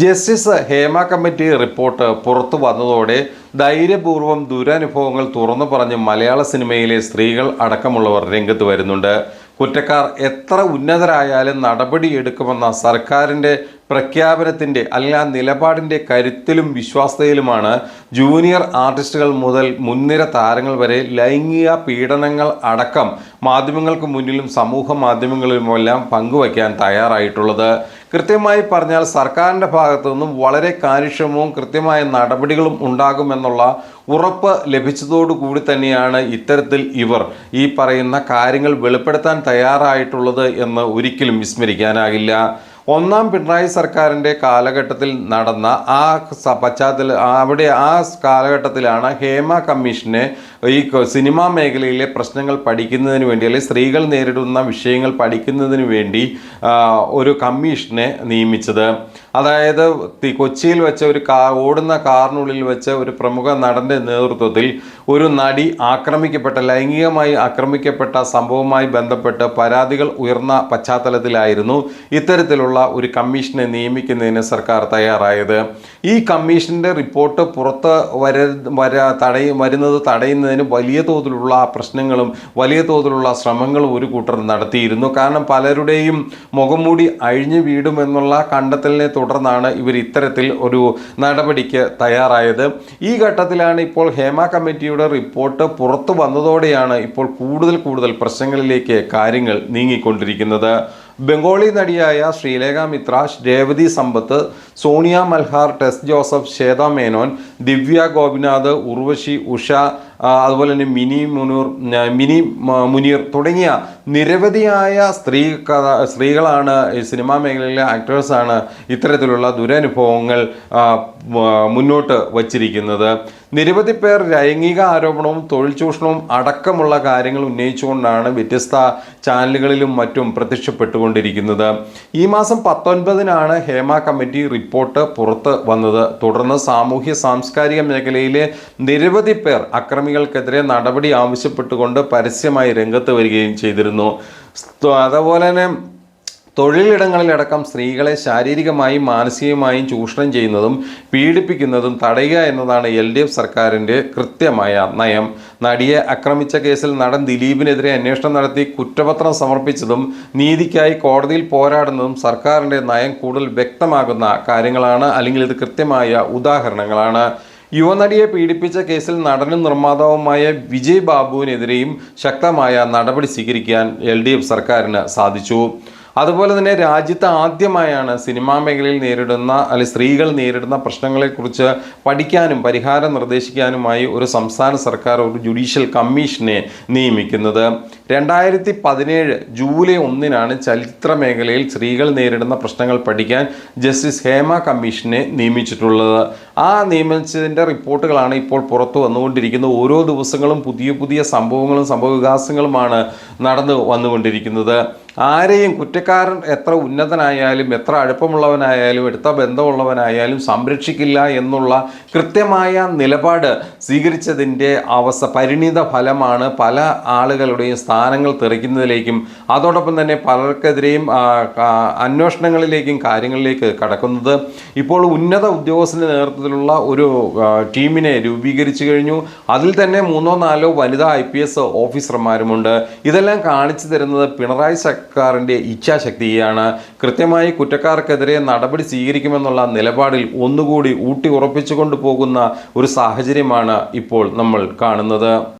Justice Hema committee report പുറത്തു വന്നതോടെ ധൈര്യപൂർവം ദുരനുഭവങ്ങൾ തുറന്നു പറഞ്ഞ് മലയാള സിനിമയിലെ സ്ത്രീകൾ അടക്കമുള്ളവർ രംഗത്ത് വരുന്നുണ്ട്. കുറ്റക്കാർ എത്ര ഉന്നതരായാലും നടപടിയെടുക്കുമെന്ന സർക്കാരിന്റെ പ്രഖ്യാപനത്തിന്റെ ആ നിലപാടിന്റെ കരുത്തിലും വിശ്വാസതയിലുമാണ് ജൂനിയർ ആർട്ടിസ്റ്റുകൾ മുതൽ മുൻനിര താരങ്ങൾ വരെ ലൈംഗിക പീഡനങ്ങൾ അടക്കം മാധ്യമങ്ങൾക്ക് മുന്നിലും സമൂഹ മാധ്യമങ്ങളിലുമെല്ലാം പങ്കുവയ്ക്കാൻ തയ്യാറായിട്ടുള്ളത്. കൃത്യമായി പറഞ്ഞാൽ സർക്കാരിന്റെ ഭാഗത്തു നിന്നും വളരെ കാര്യക്ഷമവും കൃത്യമായ നടപടികളും ഉണ്ടാകുമെന്നുള്ള ഉറപ്പ് ലഭിച്ചതോടുകൂടി തന്നെയാണ് ഇത്തരത്തിൽ ഇവർ ഈ പറയുന്ന കാര്യങ്ങൾ വെളിപ്പെടുത്താൻ തയ്യാറായിട്ടുള്ളത് എന്ന് ഒരിക്കലും വിസ്മരിക്കാനാകില്ല. ഒന്നാം പിണറായി സർക്കാരിന്റെ കാലഘട്ടത്തിൽ നടന്ന ആ പശ്ചാത്തല അവിടെ ആ കാലഘട്ടത്തിലാണ് ഹേമ കമ്മീഷനെ ഈ സിനിമാ മേഖലയിലെ പ്രശ്നങ്ങൾ പഠിക്കുന്നതിന് വേണ്ടി അല്ലെങ്കിൽ സ്ത്രീകൾ നേരിടുന്ന വിഷയങ്ങൾ പഠിക്കുന്നതിന് വേണ്ടി ഒരു കമ്മീഷനെ നിയമിച്ചത്. അതായത് കൊച്ചിയിൽ വെച്ച ഒരു കാ ഓടുന്ന കാറിനുള്ളിൽ വെച്ച ഒരു പ്രമുഖ നടന്റെ നേതൃത്വത്തിൽ ഒരു നടി ആക്രമിക്കപ്പെട്ട ലൈംഗികമായി ആക്രമിക്കപ്പെട്ട സംഭവവുമായി ബന്ധപ്പെട്ട് പരാതികൾ ഉയർന്ന പശ്ചാത്തലത്തിലായിരുന്നു ഇത്തരത്തിലുള്ള ഒരു കമ്മീഷനെ നിയമിക്കുന്നതിന് സർക്കാർ തയ്യാറായത്. ഈ കമ്മീഷന്റെ റിപ്പോർട്ട് പുറത്ത് വര വര തടയ വരുന്നത് തടയുന്നതിന് വലിയ തോതിലുള്ള പ്രശ്നങ്ങളും വലിയ തോതിലുള്ള ശ്രമങ്ങളും ഒരു കൂട്ടർ നടത്തിയിരുന്നു. കാരണം പലരുടെയും മുഖംമൂടി അഴിഞ്ഞു വീടുമെന്നുള്ള കണ്ടെത്തലിനെ തുടർന്നാണ് ഇവർ ഇത്തരത്തിൽ ഒരു നടപടിക്ക് തയ്യാറായത്. ഈ ഘട്ടത്തിലാണ് ഇപ്പോൾ ഹേമ കമ്മിറ്റിയുടെ റിപ്പോർട്ട് പുറത്തു വന്നതോടെയാണ് ഇപ്പോൾ കൂടുതൽ കൂടുതൽ പ്രശ്നങ്ങളിലേക്ക് കാര്യങ്ങൾ നീങ്ങിക്കൊണ്ടിരിക്കുന്നത്. ബംഗാളി നടിയായ ശ്രീലേഖ മിത്ര രേവതി സമ്പത്ത് സോണിയ മൽഹാർ ടെസ് ജോസഫ് ശ്വേത മേനോൻ ദിവ്യ ഗോപിനാഥ് ഉർവശി ഉഷ അതുപോലെ തന്നെ മിനി മുനൂർ മിനി മുനീർ തുടങ്ങിയ നിരവധിയായ സ്ത്രീ കഥ- സ്ത്രീകളാണ് ഈ സിനിമാ മേഖലയിലെ ആക്ടേഴ്സാണ് ഇത്തരത്തിലുള്ള ദുരനുഭവങ്ങൾ മുന്നോട്ട് വച്ചിരിക്കുന്നത്. നിരവധി പേർ ലൈംഗിക ആരോപണവും തൊഴിൽ ചൂഷണവും അടക്കമുള്ള കാര്യങ്ങൾ ഉന്നയിച്ചുകൊണ്ടാണ് വ്യത്യസ്ത ചാനലുകളിലും മറ്റും പ്രത്യക്ഷപ്പെട്ടുകൊണ്ടിരിക്കുന്നത്. ഈ മാസം പത്തൊൻപതിനാണ് ഹേമ കമ്മിറ്റി റിപ്പോർട്ട് പുറത്ത് വന്നത്. തുടർന്ന് സാമൂഹ്യ സാംസ്കാരിക മേഖലയിലെ നിരവധി പേർ അക്രമികൾക്കെതിരെ നടപടി ആവശ്യപ്പെട്ടുകൊണ്ട് പരസ്യമായി രംഗത്ത് വരികയും ചെയ്തിരുന്നു. അതുപോലെ തന്നെ തൊഴിലിടങ്ങളിലടക്കം സ്ത്രീകളെ ശാരീരികമായും മാനസികമായും ചൂഷണം ചെയ്യുന്നതും പീഡിപ്പിക്കുന്നതും തടയുക എന്നതാണ് എൽ ഡി എഫ് സർക്കാരിന്റെ കൃത്യമായ നയം. നടിയെ ആക്രമിച്ച കേസിൽ നടൻ ദിലീപിനെതിരെ അന്വേഷണം നടത്തി കുറ്റപത്രം സമർപ്പിച്ചതും നീതിക്കായി കോടതിയിൽ പോരാടുന്നതും സർക്കാരിന്റെ നയം കൂടുതൽ വ്യക്തമാകുന്ന കാര്യങ്ങളാണ്. അല്ലെങ്കിൽ ഇത് കൃത്യമായ ഉദാഹരണങ്ങളാണ്. യുവനടിയെ പീഡിപ്പിച്ച കേസിൽ നടനും നിർമ്മാതാവുമായ വിജയ് ബാബുവിനെതിരെയും ശക്തമായ നടപടി സ്വീകരിക്കാൻ എൽ സർക്കാരിന് സാധിച്ചു. അതുപോലെ തന്നെ രാജ്യത്ത് ആദ്യമായാണ് സിനിമാ മേഖലയിൽ നേരിടുന്ന അല്ലെങ്കിൽ സ്ത്രീകൾ നേരിടുന്ന പ്രശ്നങ്ങളെക്കുറിച്ച് പഠിക്കാനും പരിഹാരം നിർദ്ദേശിക്കാനുമായി ഒരു സംസ്ഥാന സർക്കാർ ഒരു ജുഡീഷ്യൽ കമ്മീഷനെ നിയമിക്കുന്നത്. രണ്ടായിരത്തി പതിനേഴ് ജൂലൈ ഒന്നിനാണ് ചലച്ചിത്ര മേഖലയിൽ സ്ത്രീകൾ നേരിടുന്ന പ്രശ്നങ്ങൾ പഠിക്കാൻ ജസ്റ്റിസ് ഹേമ കമ്മീഷനെ നിയമിച്ചിട്ടുള്ളത്. ആ നിയമിച്ചതിന്റെ റിപ്പോർട്ടുകളാണ് ഇപ്പോൾ പുറത്തു വന്നുകൊണ്ടിരിക്കുന്നത്. ഓരോ ദിവസങ്ങളും പുതിയ പുതിയ സംഭവങ്ങളും സംഭവ വികാസങ്ങളുമാണ് നടന്നു വന്നുകൊണ്ടിരിക്കുന്നത്. ആരെയും കുറ്റക്കാരൻ എത്ര ഉന്നതനായാലും എത്ര അടുപ്പമുള്ളവനായാലും എടുത്ത ബന്ധമുള്ളവനായാലും സംരക്ഷിക്കില്ല എന്നുള്ള കൃത്യമായ നിലപാട് സ്വീകരിച്ചതിന്റെ അവസ്ഥ പരിണിത ഫലമാണ് പല ആളുകളുടെയും സ്ഥാനങ്ങൾ തെറിക്കുന്നതിലേക്കും അതോടൊപ്പം തന്നെ പലർക്കെതിരെയും അന്വേഷണങ്ങളിലേക്കും കാര്യങ്ങളിലേക്ക് കടക്കുന്നത്. ഇപ്പോൾ ഉന്നത ഉദ്യോഗസ്ഥന്റെ നേതൃത്വത്തിലുള്ള ഒരു ടീമിനെ രൂപീകരിച്ചു കഴിഞ്ഞു. അതിൽ തന്നെ മൂന്നോ നാലോ വനിതാ ഐ ഓഫീസർമാരുമുണ്ട്. ഇതെല്ലാം കാണിച്ചു തരുന്നത് പിണറായി സർക്കാരിന്റെ ഇച്ഛാശക്തിയാണ് കൃത്യമായി കുറ്റക്കാർക്കെതിരെ നടപടി സ്വീകരിക്കുമെന്നുള്ള നിലപാടിൽ ഒന്നുകൂടി ഊട്ടി ഉറപ്പിച്ചുകൊണ്ട് പോകുന്ന ഒരു സാഹചര്യമാണ് ഇപ്പോൾ നമ്മൾ കാണുന്നത്.